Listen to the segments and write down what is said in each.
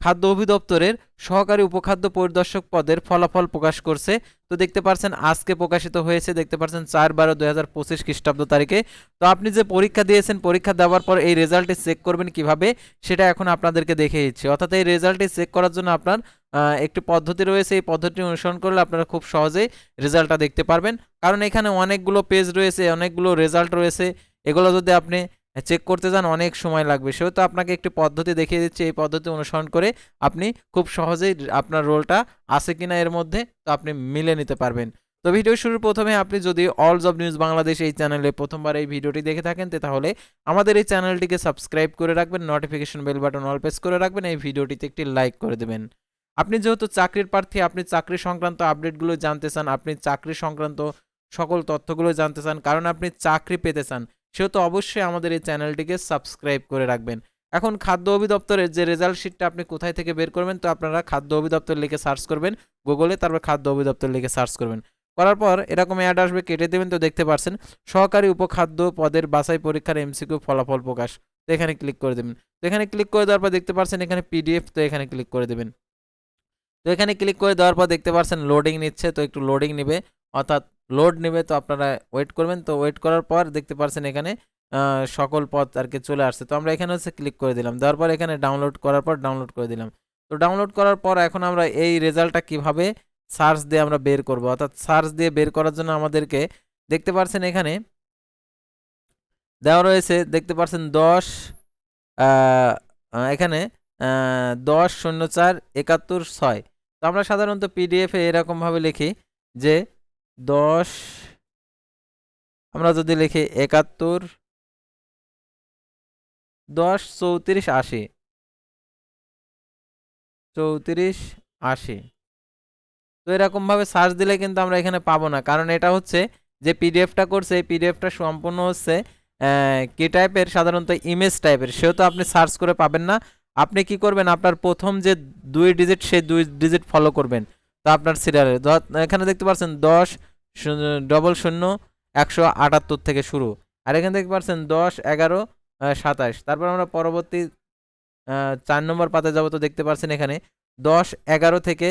খাদ্য অধিদপ্তরের সহকারী উপখাদ্য পরিদর্শক পদের ফলাফল প্রকাশ করছে। তো দেখতে পারছেন, আজকে প্রকাশিত হয়েছে, দেখতে পারছেন, চার বারো দুই হাজার পঁচিশ খ্রিস্টাব্দ তারিখে। তো আপনি যে পরীক্ষা দিয়েছেন, পরীক্ষা দেওয়ার পর এই রেজাল্টটি চেক করবেন কীভাবে, সেটা এখন আপনাদেরকে দেখে দিচ্ছি। অর্থাৎ এই রেজাল্টটি চেক করার জন্য আপনার একটি পদ্ধতি রয়েছে। এই পদ্ধতি অনুসরণ করলে আপনারা খুব সহজেই রেজাল্টটা দেখতে পারবেন। কারণ এখানে অনেকগুলো পেজ রয়েছে, অনেকগুলো রেজাল্ট রয়েছে। এগুলো যদি আপনি চেক করতে যান, অনেক সময় লাগবে। সেহেতু আপনাকে একটি পদ্ধতি দেখিয়ে দিচ্ছে। এই পদ্ধতি অনুসরণ করে আপনি খুব সহজেই আপনার রোলটা আছে কিনা এর মধ্যে তো আপনি মিলে নিতে পারবেন। তো ভিডিও শুরুর প্রথমে আপনি যদি অল জব নিউজ বাংলাদেশ এই চ্যানেলে প্রথমবার এই ভিডিওটি দেখে থাকেন তাহলে আমাদের এই চ্যানেলটিকে সাবস্ক্রাইব করে রাখবেন notification bell button all press করে রাখবেন, এই ভিডিওটিতে একটি লাইক করে দেবেন। আপনি যেহেতু চাকরির প্রার্থী, আপনি চাকরি সংক্রান্ত আপডেটগুলো জানতে চান, আপনি চাকরি সংক্রান্ত সকল তথ্যগুলো জানতে চান, কারণ আপনি চাকরি পেতে চান সেহেতু অবশ্যই আমাদের এই চ্যানেলটিকে সাবস্ক্রাইব করে রাখবেন। এখন খাদ্য অভিদপ্তরের যে রেজাল্ট শিটটা আপনি কোথায় থেকে বের করবেন, তো আপনারা খাদ্য অভিদপ্তর লিখে সার্চ করবেন গুগলে তারপর খাদ্য অভিদপ্তর লিখে সার্চ করবেন। করার পর এরকম অ্যাড আসবে, কেটে দেবেন, তো দেখতে পারছেন সহকারী উপখাদ্য পদের বাছাই পরীক্ষার এমসিকিউ ফলাফল প্রকাশ। তো এখানে ক্লিক করে দেবেন। তো এখানে ক্লিক করে দেওয়ার পর দেখতে পারছেন এখানে পিডিএফ তো এখানে ক্লিক করে দেবেন। তো এখানে ক্লিক করে দেওয়ার পর দেখতে পারছেন লোডিং নিচ্ছে, তো একটু লোডিং নেবে। অর্থাৎ লোড নেবে, তো আপনারা ওয়েট করবেন। তো ওয়েট করার পর দেখতে পারছেন এখানে সকল পথ আর কি চলে আসছে। তো আমরা এখানে হচ্ছে ক্লিক করে দিলাম। দেওয়ার পর এখানে ডাউনলোড করার পর ডাউনলোড করে দিলাম। তো ডাউনলোড করার পর এখন আমরা এই রেজাল্টটা কীভাবে সার্চ দিয়ে আমরা বের করব? অর্থাৎ সার্চ দিয়ে বের করার জন্য আমাদেরকে দেখতে পারছেন এখানে, দেওয়া রয়েছে, দেখতে পারছেন দশ এখানে দশ শূন্য চার একাত্তর ছয়। তো আমরা সাধারণত পিডিএফে এরকমভাবে লিখি যে দশ। আমরা যদি লিখি একাত্তর, দশ, চৌত্রিশ, আশি। চৌত্রিশ, আশি। তো এরকমভাবে সার্চ দিলে কিন্তু আমরা এখানে পাবো না। কারণ এটা হচ্ছে যে পিডিএফটা করছে পিডিএফটা সম্পূর্ণ হচ্ছে কি টাইপের সাধারণত ইমেজ টাইপের সেহেতু আপনি সার্চ করে পাবেন না। আপনি কি করবেন? আপনার প্রথম যে দুই ডিজিট সেই দুই ডিজিট ফলো করবেন। তো আপনার সিরিয়ালে এখানে দেখতে পাচ্ছেন দশ ডবল শূন্য, একশো আটাত্তর থেকে শুরু। আর এখানে দেখতে পাচ্ছেন দশ, এগারো সাতাশ। তারপর আমরা পরবর্তী চার নম্বর পাতে যাব তো দেখতে পাচ্ছেন এখানে। দশ, এগারো থেকে,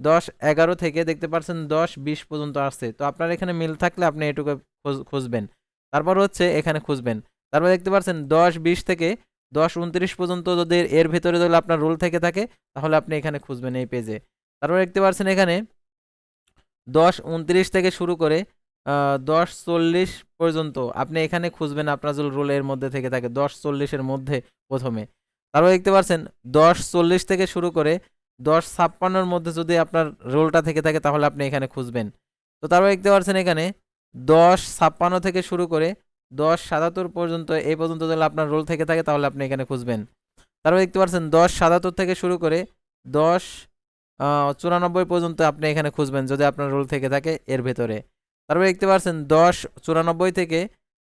দশ, এগারো থেকে দেখতে পাচ্ছেন দশ, বিশ পর্যন্ত আসছে। তো আপনার এখানে মিল থাকলে আপনি এটুকু খোঁজ- খুঁজবেন। তারপর হচ্ছে এখানে খুঁজবেন। তারপর দেখতে পাচ্ছেন দশ, বিশ থেকে দশ, উনত্রিশ পর্যন্ত যদি এর ভেতরে যদি আপনার রোল থেকে থাকে, তাহলে আপনি এখানে খুঁজবেন এই পেজে তারপর দেখতে পাচ্ছেন এখানে দশ উনত্রিশ থেকে শুরু করে দশ চল্লিশ পর্যন্ত আপনি এখানে খুঁজবেন আপনার যদি রোল এর মধ্যে থেকে থাকে, দশ চল্লিশের মধ্যে প্রথমে। তারপর দেখতে পাচ্ছেন দশ চল্লিশ থেকে শুরু করে দশ ছাপ্পান্নর মধ্যে যদি আপনার রোলটা থেকে থাকে তাহলে আপনি এখানে খুঁজবেন। তো তারপর দেখতে পাচ্ছেন এখানে দশ ছাপ্পান্ন থেকে শুরু করে দশ সাতাত্তর পর্যন্ত, এই পর্যন্ত যদি আপনার রোল থেকে থাকে তাহলে আপনি এখানে খুঁজবেন। তারপর দেখতে পাচ্ছেন দশ সাতাত্তর থেকে শুরু করে দশ চুরানব্বই পর্যন্ত আপনি এখানে খুঁজবেন যদি আপনার রোল থেকে থাকে এর ভেতরে। তারপর দেখতে পাচ্ছেন দশ চুরানব্বই থেকে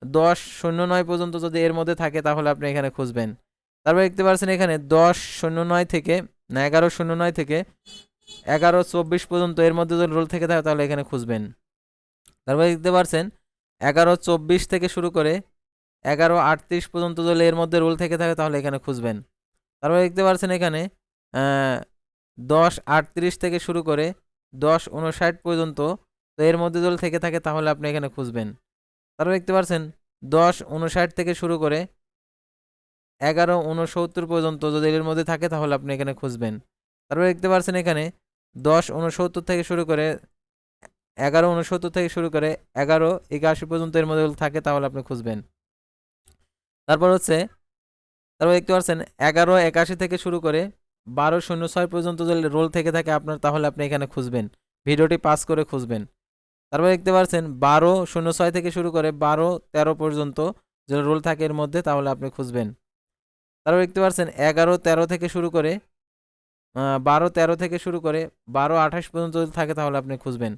দশ শূন্য নয় পর্যন্ত যদি এর মধ্যে থাকে তাহলে আপনি এখানে খুঁজবেন। তারপর দেখতে পাচ্ছেন এখানে দশ শূন্য নয় থেকে না, এগারো শূন্য নয় থেকে এগারো চব্বিশ পর্যন্ত এর মধ্যে যদি রোল থেকে থাকে তাহলে এখানে খুঁজবেন। তারপর দেখতে পাচ্ছেন এগারো চব্বিশ থেকে শুরু করে এগারো আটত্রিশ পর্যন্ত যদি এর মধ্যে রোল থেকে থাকে তাহলে এখানে খুঁজবেন। তারপর দেখতে পাচ্ছেন এখানে দশ আটত্রিশ থেকে শুরু করে দশ উনষাট পর্যন্ত তো এর মধ্যে যদি থেকে থাকে তাহলে আপনি এখানে খুঁজবেন। তারপর দেখতে পাচ্ছেন, দশ উনষাট থেকে শুরু করে এগারো উনসত্তর পর্যন্ত যদি এর মধ্যে থাকে তাহলে আপনি এখানে খুঁজবেন। তারপর দেখতে পাচ্ছেন এখানে দশ উনসত্তর থেকে শুরু করে এগারো উনসত্তর থেকে শুরু করে এগারো একাশি পর্যন্ত এর মধ্যে থাকে তাহলে আপনি খুঁজবেন। তারপর হচ্ছে, তারপর দেখতে পাচ্ছেন, এগারো একাশি থেকে শুরু করে বারো শূন্য ছয় পর্যন্ত যদি রোল থেকে থাকে আপনার, তাহলে আপনি এখানে খুঁজবেন। ভিডিওটি পাস করে খুঁজবেন। তারপর দেখতে পাচ্ছেন, বারো শূন্য ছয় থেকে শুরু করে বারো তেরো পর্যন্ত যদি রোল থাকে এর মধ্যে, তাহলে আপনি খুঁজবেন। তারপর দেখতে পাচ্ছেন, এগারো তেরো থেকে শুরু করে বারো তেরো থেকে শুরু করে বারো আঠাশ পর্যন্ত যদি থাকে, তাহলে আপনি খুঁজবেন।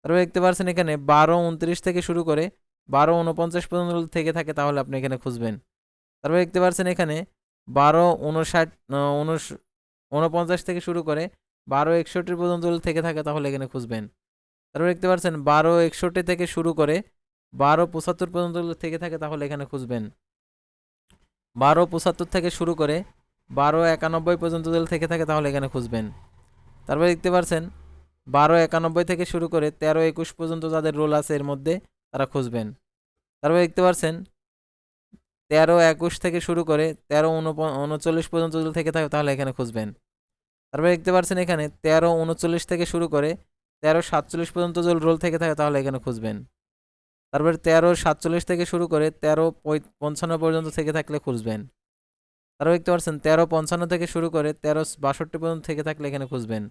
তারপর দেখতে পাচ্ছেন এখানে, বারো উনত্রিশ থেকে শুরু করে বারো উনপঞ্চাশ পর্যন্ত থেকে থাকে, তাহলে আপনি এখানে খুঁজবেন। তারপর দেখতে পাচ্ছেন এখানে, বারো উনষাট উনপঞ্চাশ থেকে শুরু করে বারো একষট্টি পর্যন্ত থেকে থাকে তাহলে এখানে খুঁজবেন। তারপর দেখতে পাচ্ছেন বারো একষট্টি থেকে শুরু করে বারো পঁচাত্তর পর্যন্ত থেকে থাকে তাহলে এখানে খুঁজবেন। বারো পঁচাত্তর থেকে শুরু করে বারো একানব্বই পর্যন্ত থেকে থাকে তাহলে এখানে খুঁজবেন। তারপরে দেখতে পাচ্ছেন বারো একানব্বই থেকে শুরু করে তেরো একুশ পর্যন্ত যাদের রোল আছে এর মধ্যে তারা খুঁজবেন। তারপরে দেখতে পাচ্ছেন তেরো একুশ থেকে শুরু করে তেরো উনচল্লিশ পর্যন্ত থেকে থাকে তাহলে এখানে খুঁজবেন। তারপরে দেখতে পাচ্ছেন এখানে তেরো উনচল্লিশ থেকে শুরু করে তেরো সাতচল্লিশ পর্যন্ত যদি রোল থেকে থাকে তাহলে এখানে খুঁজবেন। তারপরে তেরো সাতচল্লিশ থেকে শুরু করে তেরো পঞ্চান্ন পর্যন্ত থেকে থাকলে খুঁজবেন। তারপর দেখতে পাচ্ছেন তেরো পঞ্চান্ন থেকে শুরু করে তেরো বাষট্টি পর্যন্ত থেকে থাকলে এখানে খুঁজবেন।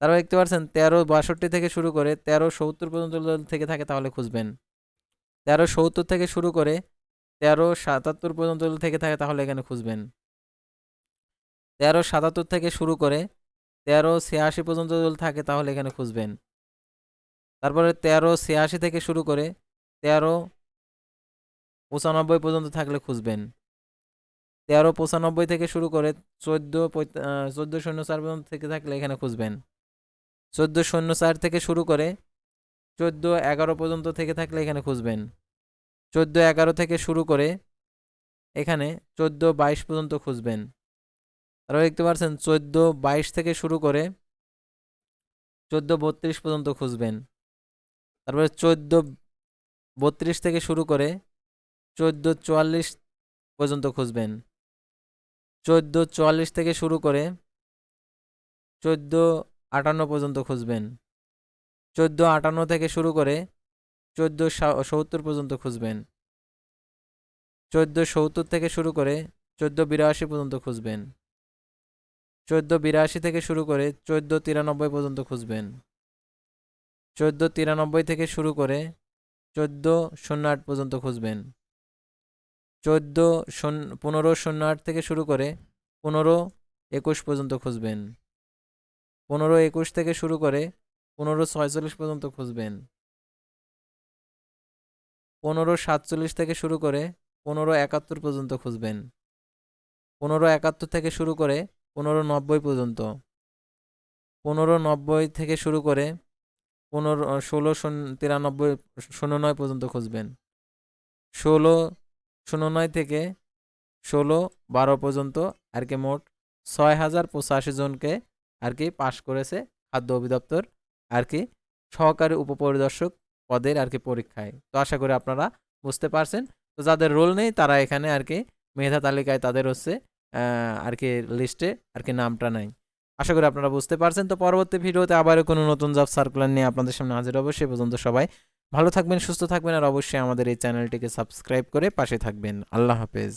তারপর দেখতে পাচ্ছেন তেরো বাষট্টি থেকে শুরু করে তেরো সত্তর পর্যন্ত থেকে থাকে তাহলে খুঁজবেন। তেরো সত্তর থেকে শুরু করে তেরো সাতাত্তর পর্যন্ত থেকে থাকে তাহলে এখানে খুঁজবেন। তেরো সাতাত্তর থেকে শুরু করে তেরো ছিয়াশি পর্যন্ত যদি থাকে তাহলে এখানে খুঁজবেন। তারপরে তেরো ছিয়াশি থেকে শুরু করে তেরো পঁচানব্বই পর্যন্ত থাকলে খুঁজবেন। তেরো পঁচানব্বই থেকে শুরু করে চোদ্দ চোদ্দ শূন্য চার পর্যন্ত থেকে থাকলে এখানে খুঁজবেন। চোদ্দ শূন্য চার থেকে শুরু করে চোদ্দ এগারো পর্যন্ত থেকে থাকলে এখানে খুঁজবেন। চোদ্দ এগারো থেকে শুরু করে এখানে চোদ্দ বাইশ পর্যন্ত খুঁজবেন। তারপর দেখতে পাচ্ছেন চোদ্দ বাইশ থেকে শুরু করে চোদ্দ বত্রিশ পর্যন্ত খুঁজবেন। তারপরে চোদ্দ বত্রিশ থেকে শুরু করে চোদ্দ চুয়াল্লিশ পর্যন্ত খুঁজবেন। চোদ্দ চুয়াল্লিশ থেকে শুরু করে চোদ্দ আটান্ন পর্যন্ত খুঁজবেন। চোদ্দ আটান্ন থেকে শুরু করে চোদ্দ সত্তর পর্যন্ত খুঁজবেন। চোদ্দ সত্তর থেকে শুরু করে চোদ্দ বিরাশি পর্যন্ত খুঁজবেন। চোদ্দ বিরাশি থেকে শুরু করে চোদ্দ তিরানব্বই পর্যন্ত খুঁজবেন। চোদ্দ তিরানব্বই থেকে শুরু করে চোদ্দ শূন্য আট পর্যন্ত খুঁজবেন। চোদ্দ শূন্য, পনেরো শূন্য আট থেকে শুরু করে পনেরো একুশ পর্যন্ত খুঁজবেন। পনেরো একুশ থেকে শুরু করে পনেরো ছয়চল্লিশ পর্যন্ত খুঁজবেন। পনেরো সাতচল্লিশ থেকে শুরু করে পনেরো একাত্তর পর্যন্ত খুঁজবেন। পনেরো একাত্তর থেকে শুরু করে পনেরো নব্বই পর্যন্ত। পনেরো নব্বই থেকে শুরু করে পনেরো, ষোলো তিরানব্বই, শূন্য নয় পর্যন্ত খুঁজবেন। ষোলো, শূন্য নয় থেকে ষোলো, বারো পর্যন্ত আর কি মোট ছয় হাজার পঁচাশি জনকে আর কি পাশ করেছে খাদ্য অধিদপ্তর আর কি সহকারী উপপরিদর্শক পদের আর কি পরীক্ষায়। তো আশা করি আপনারা বুঝতে পারছেন। তো যাদের রোল নেই তারা এখানে আর কি মেধা তালিকায় তাদের হচ্ছে আর কি লিস্টে আর কি নামটা নাই। আশা করি আপনারা বুঝতে পারছেন। তো পরবর্তী ভিডিওতে আবারও কোনো নতুন জব সার্কুলার নিয়ে আপনাদের সামনে হাজির হব, সে পর্যন্ত সবাই ভালো থাকবেন, সুস্থ থাকবেন, আর অবশ্যই আমাদের এই চ্যানেলটিকে সাবস্ক্রাইব করে পাশে থাকবেন। আল্লাহ হাফেজ।